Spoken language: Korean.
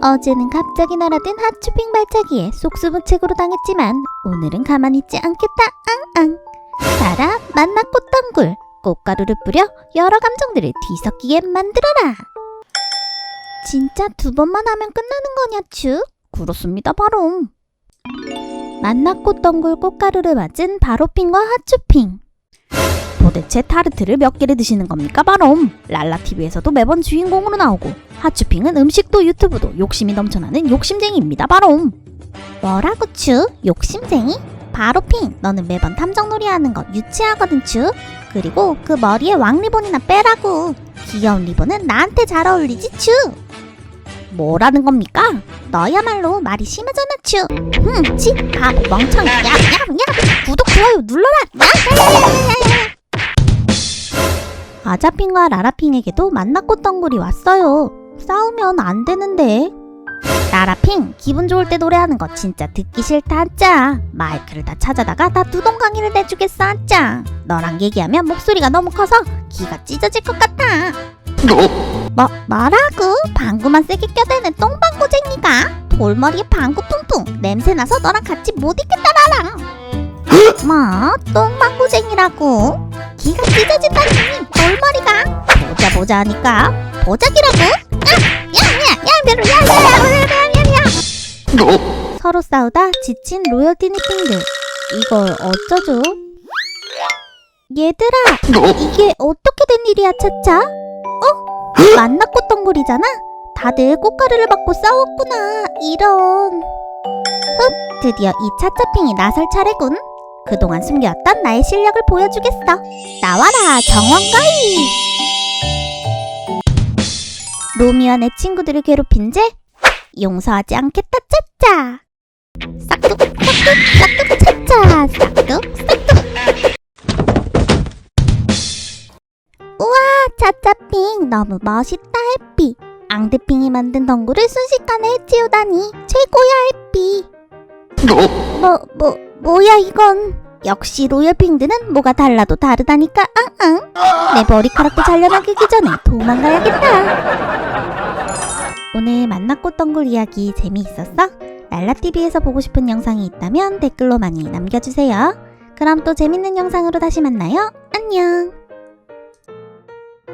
어제는 갑자기 날아든 핫쇼핑 발차기에 쏙수무책으로 당했지만 오늘은 가만히 있지 않겠다. 앙앙. 달아 만나 꽃덩굴 꽃가루를 뿌려 여러 감정들을 뒤섞이게 만들어라. 진짜 두 번만 하면 끝나는 거냐 츄? 그렇습니다 바로. 만나 꽃덩굴 꽃가루를 맞은 바로핑과 핫쇼핑. 도대체 타르트를 몇 개를 드시는 겁니까? 바롬? 랄라TV에서도 매번 주인공으로 나오고 하츄핑은 음식도 유튜브도 욕심이 넘쳐나는 욕심쟁이입니다 바롬. 뭐라고 츄? 욕심쟁이? 바로핑. 너는 매번 탐정놀이 하는 거 유치하거든 츄. 그리고 그 머리에 왕리본이나 빼라고. 귀여운 리본은 나한테 잘 어울리지 츄. 뭐라는 겁니까? 너야말로 말이 심하잖아 츄. 흠, 치, 바보 멍청이. 야, 야, 야. 구독, 좋아요 눌러라. 야, 야, 야, 야, 야, 야. 아자핑과 라라핑에게도 만나꽃 덩굴이 왔어요. 싸우면 안 되는데. 라라핑, 기분 좋을 때 노래하는 거 진짜 듣기 싫다, 짜. 마이크를 다 찾아다가 다 두동 강의를 내주겠어, 짜. 너랑 얘기하면 목소리가 너무 커서 귀가 찢어질 것 같아. 뭐, 뭐라고? 방구만 세게 껴대는 똥방구쟁이가? 돌머리에 방구 퉁퉁 냄새나서 너랑 같이 못 있겠다, 나랑. 뭐, 똥방구쟁이라고? 귀가 찢어진다니 돌머리가 보자 보자 하니까 보자기라고 야야야야 별로 야야야야야야 서로 싸우다 지친 로열티 니핑들 이걸 어쩌죠? 얘들아 이게 어떻게 된 일이야 차차? 어? 만나꽃 덩굴이잖아? 다들 꽃가루를 받고 싸웠구나 이런 흡 드디어 이 차차핑이 나설 차례군 그동안 숨겨왔던 나의 실력을 보여주겠어. 나와라, 정원가이! 로미와 내 친구들을 괴롭힌 죄 용서하지 않겠다, 짜짜! 싹둑, 싹둑, 싹둑, 차짜! 싹둑, 싹둑! 우와, 차짜핑 너무 멋있다, 해피! 앙드핑이 만든 덩굴을 순식간에 해치우다니 최고야, 해피! 뭐, 뭐, 뭐야 이건 역시 로열 핑드는 뭐가 달라도 다르다니까 앙앙. 내 머리카락도 잘려나가기 전에 도망가야겠다. 오늘 만나꽃 덩굴 이야기 재미있었어? 랄라TV에서 보고 싶은 영상이 있다면 댓글로 많이 남겨주세요. 그럼 또 재밌는 영상으로 다시 만나요. 안녕